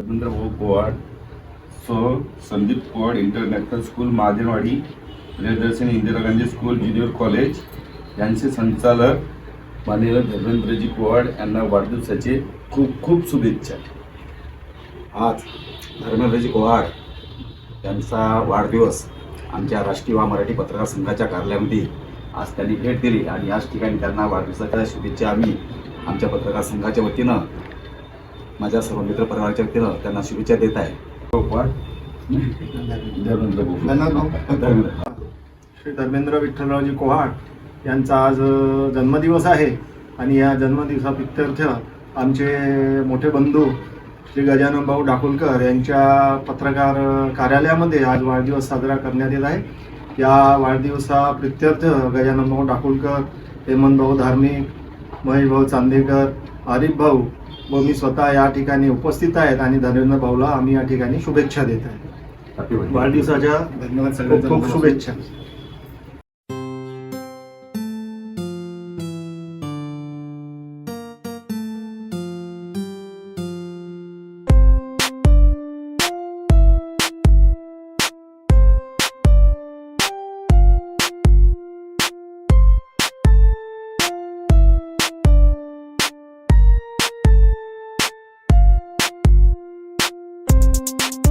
रवींद्र भाऊ Powad so. Sandeep Powad international school Mahajanwadi Priyadarshini Indira Gandhi school junior college. यांचे संचालक माननीय धर्मेंद्रजी कोवाड यांना वाढदिवसाचे खूप खूप शुभेच्छा. आज धर्मेंद्रजी कोवाड यांचा वाढदिवस आमच्या राष्ट्रीय वा मराठी पत्रकार संघाच्या कार्यालयामध्ये आज त्यांनी भेट दिली आणि याच ठिकाणी त्यांना वाढदिवसाच्या शुभेच्छा आम्ही आमच्या पत्रकार संघाच्या वतीनं माझ्या सर्व मित्र परिवाराच्या वतीनं त्यांना शुभेच्छा देत आहे. श्री धर्मेंद्र विठ्ठलरावजी कोहाड यांचा आज जन्मदिवस आहे. आणि या जन्मदिवसाप्रित्यर्थ आमचे मोठे बंधू श्री गजानन भाऊ डाकुलकर यांच्या पत्रकार कार्यालयामध्ये आज वाढदिवस साजरा करण्यात येत आहे. या वाढदिवसाप्रित्यर्थ गजानन भाऊ डाकुलकर हेमंत भाऊ धार्मिक महेश भाऊ चांदेकर आरिफ भाऊ व मी स्वतः या ठिकाणी उपस्थित आहेत आणि धर्मेंद्र भाऊला आम्ही या ठिकाणी शुभेच्छा देत आहे वाढदिवसाच्या धन्यवाद खूप खूप शुभेच्छा. you